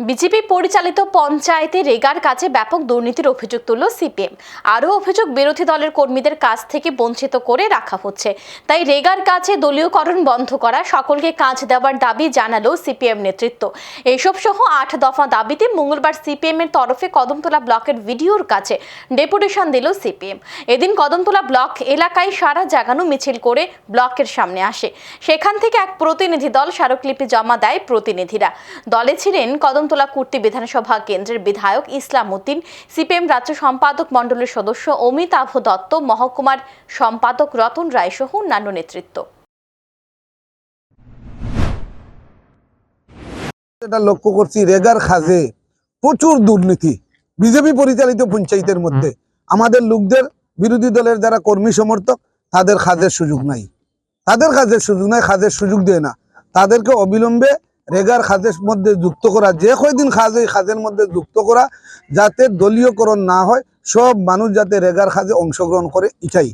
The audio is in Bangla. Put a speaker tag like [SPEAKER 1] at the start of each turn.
[SPEAKER 1] বিজেপি পরিচালিত পঞ্চায়েতে রেগার কাছে ব্যাপক দুর্নীতির অভিযোগ তুলল সিপিএম। আরও অভিযোগ, বিরোধী দলের কর্মীদের কাছ থেকে বঞ্চিত করে রাখা হচ্ছে। তাই রেগার কাছে দলীয়করণ বন্ধ করা, সকলকে কাজ দেওয়ার দাবি জানালো সিপিএম নেতৃত্ব। এইসব সহ আট দফা দাবিতে মঙ্গলবার সিপিএম এর তরফে কদমতলা ব্লকের ভিডিওর কাছে ডেপুটেশন দিল সিপিএম। এদিন কদমতলা ব্লক এলাকায় সারা জাগানো মিছিল করে ব্লকের সামনে আসে। সেখান থেকে এক প্রতিনিধি দল স্মারকলিপি জমা দেয় প্রতিনিধিরা। দলে ছিলেন কদমতলা কুর্তি বিধানসভা কেন্দ্রের বিধায়ক ইসলাম উদ্দিন, সিপিএম রাজ্য সম্পাদক মণ্ডলের সদস্য অমিতাভ দত্ত, মহকুমার সম্পাদক রতন রায় সহ অন্যান্য নেতৃত্ব।
[SPEAKER 2] লক্ষ্য করছি, রেগার খাজে প্রচুর দুর্নীতি, বিজেপি পরিচালিত পঞ্চায়েতের মধ্যে। আমাদের লোকদের বিরোধী দলের যারা কর্মী সমর্থক, তাদের খাজের সুযোগ নাই। তাদের কাজের সুযোগ নাই, খাজের সুযোগ দেয় না। তাদেরকে অবিলম্বে রেগার খাজের মধ্যে যুক্ত করা, যে কয়দিন খাজ ওই খাজের মধ্যে যুক্ত করা, যাতে দলীয়করণ না হয়, সব মানুষ যাতে রেগার খাজে অংশগ্রহণ করে, এটাই।